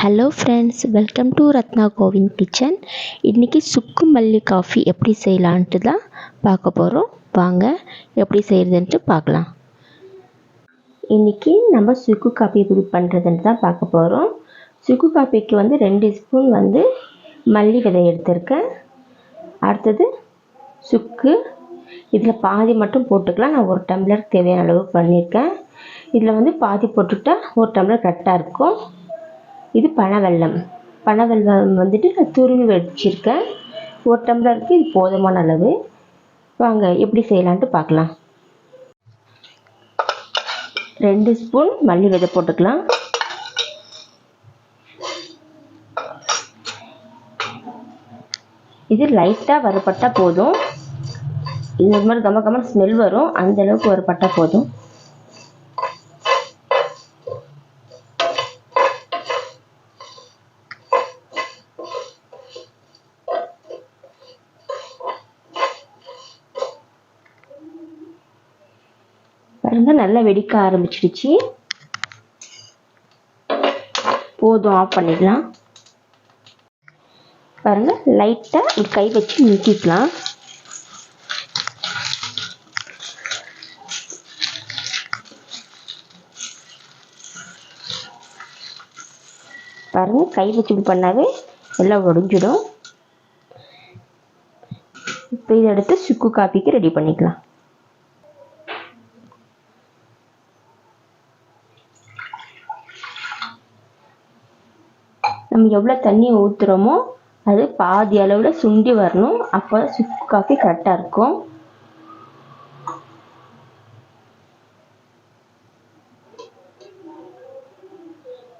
Hello friends welcome to Ratna Govind kitchen இன்றைக்கி சுக்கு மல்லி காஃபி எப்படி செய்யலான்ட்டு தான் பார்க்க போகிறோம் வாங்க எப்படி செய்கிறதுன்ட்டு பார்க்கலாம். இன்றைக்கி நம்ம சுக்கு காஃபி எப்படி பண்ணுறதுன்ட்டு தான் பார்க்க போகிறோம் சுக்கு காஃபிக்கு வந்து ரெண்டு ஸ்பூன் வந்து மல்லி விதை எடுத்திருக்கேன். அடுத்தது சுக்கு. இதில் பாதி மட்டும் போட்டுக்கலாம். நான் ஒரு டம்ளர் தேவையான அளவு பண்ணியிருக்கேன். இதில் வந்து பாதி போட்டுக்கிட்டால் ஒரு டம்ளர் கரெக்டாக இருக்கும். இது பனவெல்லம் பனவெல்லம் வந்துட்டு நான் துருவி வச்சுருக்கேன். ஒரு டம்ளருக்கு இது போதுமான அளவு. வாங்க எப்படி செய்யலான்ட்டு பார்க்கலாம். ரெண்டு ஸ்பூன் மல்லி விதை போட்டுக்கலாம். இது லைட்டாக வறுபட்டால் போதும். இது மாதிரி கம்ம கம ஸ்மெல் வரும். அந்த அளவுக்கு வறுபட்டால் போதும். பாருங்க நல்லா வெடிக்க ஆரம்பிச்சிடுச்சு போதும் ஆஃப் பண்ணிடலாம். பாருங்க லைட்டாக கை வச்சு நீக்கிக்கலாம் பாருங்க கை வச்சு இப்படி பண்ணாவே எல்லாம் உடஞ்சிடும் இப்போ இதை எடுத்து சுக்கு காப்பிக்கு ரெடி பண்ணிக்கலாம். நம்ம எவ்வளோ தண்ணி ஊற்றுறோமோ அது பாதி அளவில் சுண்டி வரணும். அப்போ சுக்கு காஃபி கரெக்டாக இருக்கும்.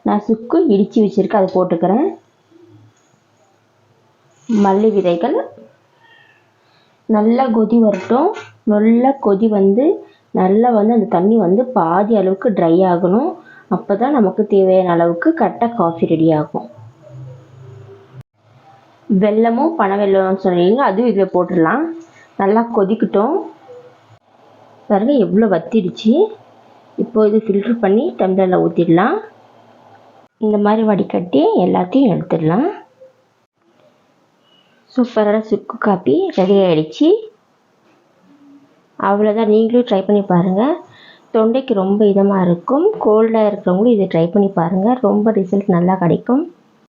நான் சுக்கு இடித்து வச்சுருக்கேன். அதை போட்டுக்கிறேன். மல்லி விதைகள். நல்லா கொதி வரட்டும். நல்லா கொதி வந்து நல்லா வந்து அந்த தண்ணி வந்து பாதி அளவுக்கு ட்ரை ஆகணும். அப்போ தான் நமக்கு தேவையான அளவுக்கு கரெக்டாக காஃபி ரெடி ஆகும். வெல்லமும் பனை வெல்லம்னு சொன்னீங்க. அதுவும் இதில் போட்டுடலாம். நல்லா கொதிக்கட்டும். பாருங்கள் எவ்வளோ வத்திடுச்சு. இப்போ இது ஃபில்ட்ரு பண்ணி டம்ளரில் ஊற்றிடலாம் இந்த மாதிரி வடிகட்டி எல்லாத்தையும் எடுத்துடலாம். சூப்பரான சுக்கு காப்பி ரெடி ஆகிடுச்சு அவ்வளோதான் நீங்களும் ட்ரை பண்ணி பாருங்கள் தொண்டைக்கு ரொம்ப இதமாக இருக்கும். கோல்டாக இருக்கிறவங்களும் இதை ட்ரை பண்ணி பாருங்கள் ரொம்ப ரிசல்ட் நல்லா கிடைக்கும்.